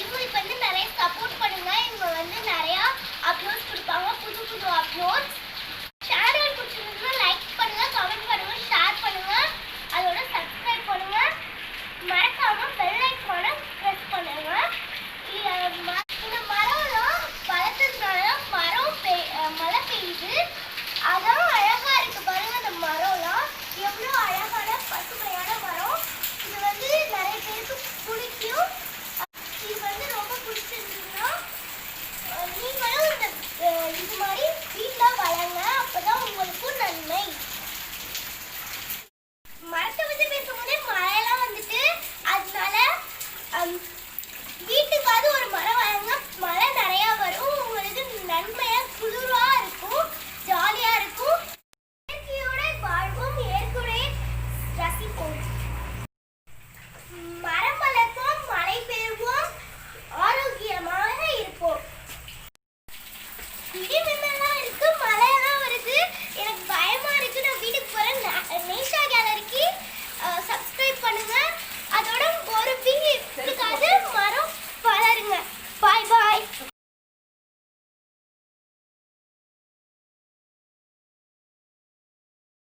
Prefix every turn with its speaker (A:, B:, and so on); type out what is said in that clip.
A: இவங்களுக்கு வந்து நிறைய சப்போர்ட் பண்ணுங்க. இவங்க வந்து நிறையா அப்லோட்ஸ் கொடுப்பாங்க. புது புது அப்லோட்ஸ் சேனல் பிடிச்சிருந்ததுன்னா லைக் பண்ணுங்க கமெண்ட் பண்ணுங்க ஷேர் பண்ணுங்க. அதோட சப்ஸ்கிரைப் பண்ணுங்க. மறக்காம பெல் Thank you.